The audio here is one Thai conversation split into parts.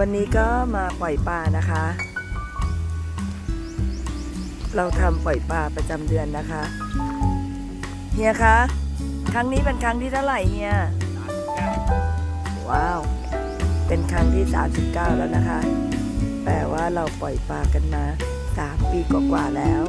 วันนี้ก็มาปล่อยปลานะคะ เราทำปล่อยปลาประจำเดือนนะคะเฮียคะ ครั้งนี้เป็นครั้งที่เท่าไหร่เฮียว้าว เป็นครั้งที่ 39 แล้วนะคะ แปลว่าเราปล่อยปลากันมา 3 ปีกว่าๆแล้ว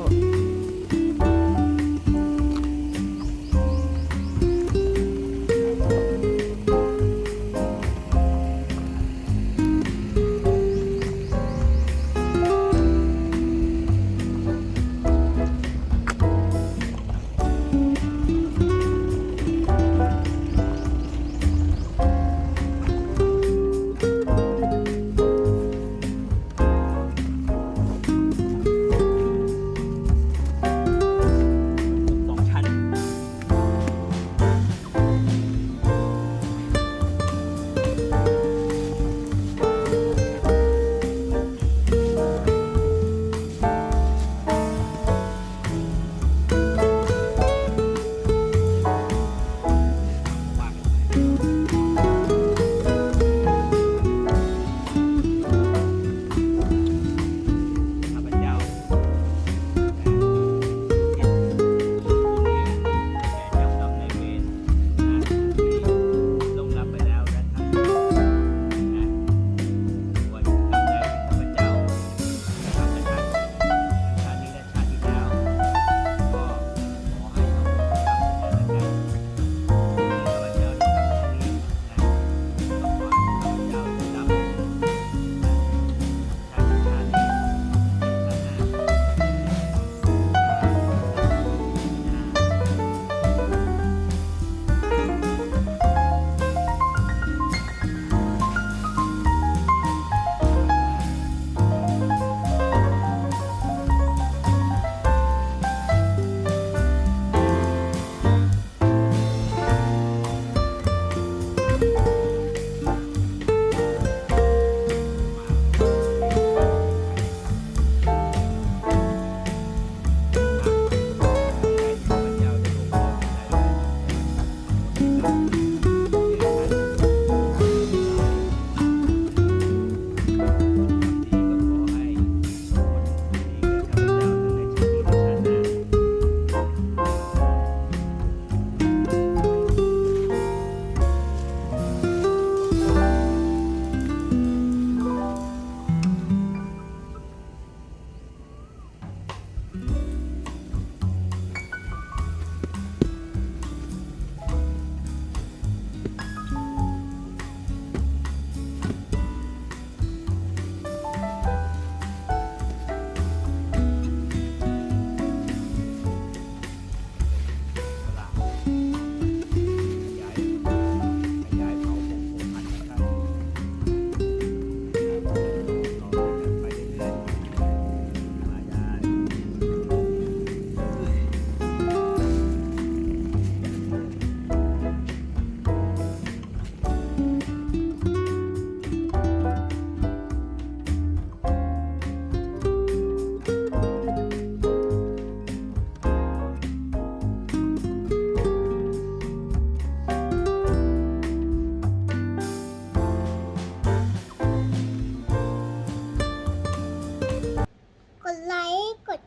ข้า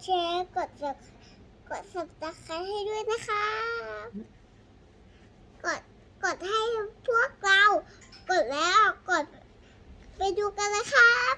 แชร์ กดกดสับตะคให้ด้วยนะคะ กด กดให้พวกเรา กดแล้ว กดไปดูกันเลยครับ